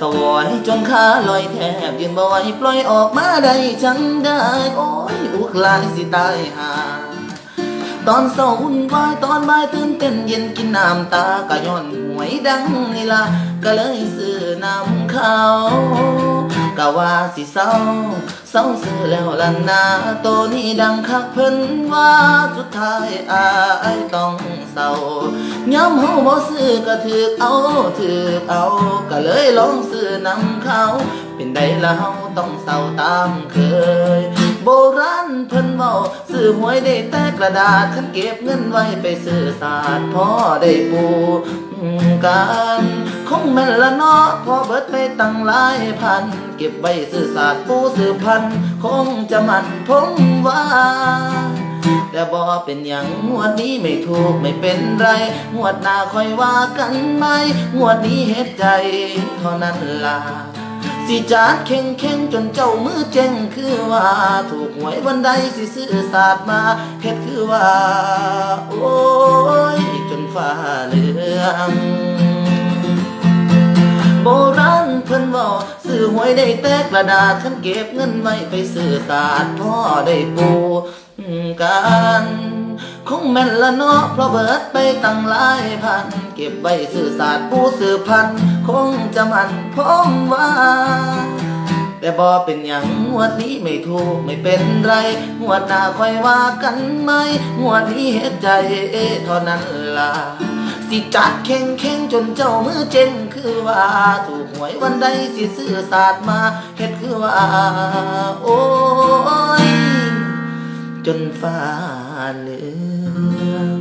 สวยจนขาลอยแทบยืนบ่ไหวปล่อยออกมาได้จังได้ โอ้ยอุกลายสิตายหาตอนเศร้าวุ่นวายตอนบ่ายตื่นเต้นเย็นกินน้ำตากะย้อนหวยดังนี่ล่ะก็เลยซื้อน้ำเขากะว่าสิเศร้าเศร้าซื้อแล้วล่ะนาตัวนี้ดังคักเพิ่นว่าสุดท้ายอายต้อง เศร้าย้ำเฮาบ่ซื้อก็ถือเอาถือเอาก็เลยลองซื้อน้ำเขา เป็นได้แล้วเฮาต้องเศร้าตามเคย โบราณเพิ่นเว้าซื้อหวยได้แต่กระดาษคันเก็บเงินไว้ไปซื้อศาสตร์พ่อได้ปูกันคงแม่นละเนาะพอเบิดไปตั้งหลายพัน เก็บไว้ซื้อศาสตร์ปูซื้อพัน คงจะมันพงว่า แต่บ่เป็นอย่างงวดนี้ไม่ถูกไม่เป็นไร งวดหน้าค่อยว่ากันไหมงวดนี้เหตุใจเท่านั้นล่ะสิจาดเข่งเข่งจนเจ้ามือเจ้งคือว่า ถูกหวยวันใดสิซื้อศาสตร์มาเฮ็ดคือว่า โอ้ย จนฟ้าเหลือง หวยได้แต่กระดาษคันเก็บเงินไว้ไปซื้อศาสตร์พ่อได้ปูกันคงแม่นละเนาะเพราะเบิดไปตั้งหลายพัน เก็บไว้ซื้อศาสตร์ปูซื้อพัน คงจะมันพมว่า แต่บอเป็นอย่างงวดนี้ไม่ถูกไม่เป็นไร งวดหน้าค่อยว่ากันไหม งวดนี้เฮ็ดใจเท่านั้นล่ะ สิจัดเข่งเข่งจนเจ้ามือเจ๊งคือว่าถูกหวยวันใดสิซื้อศาสตร์มาเฮ็ดคือว่า โอ้ย จนฟ้าเหลือง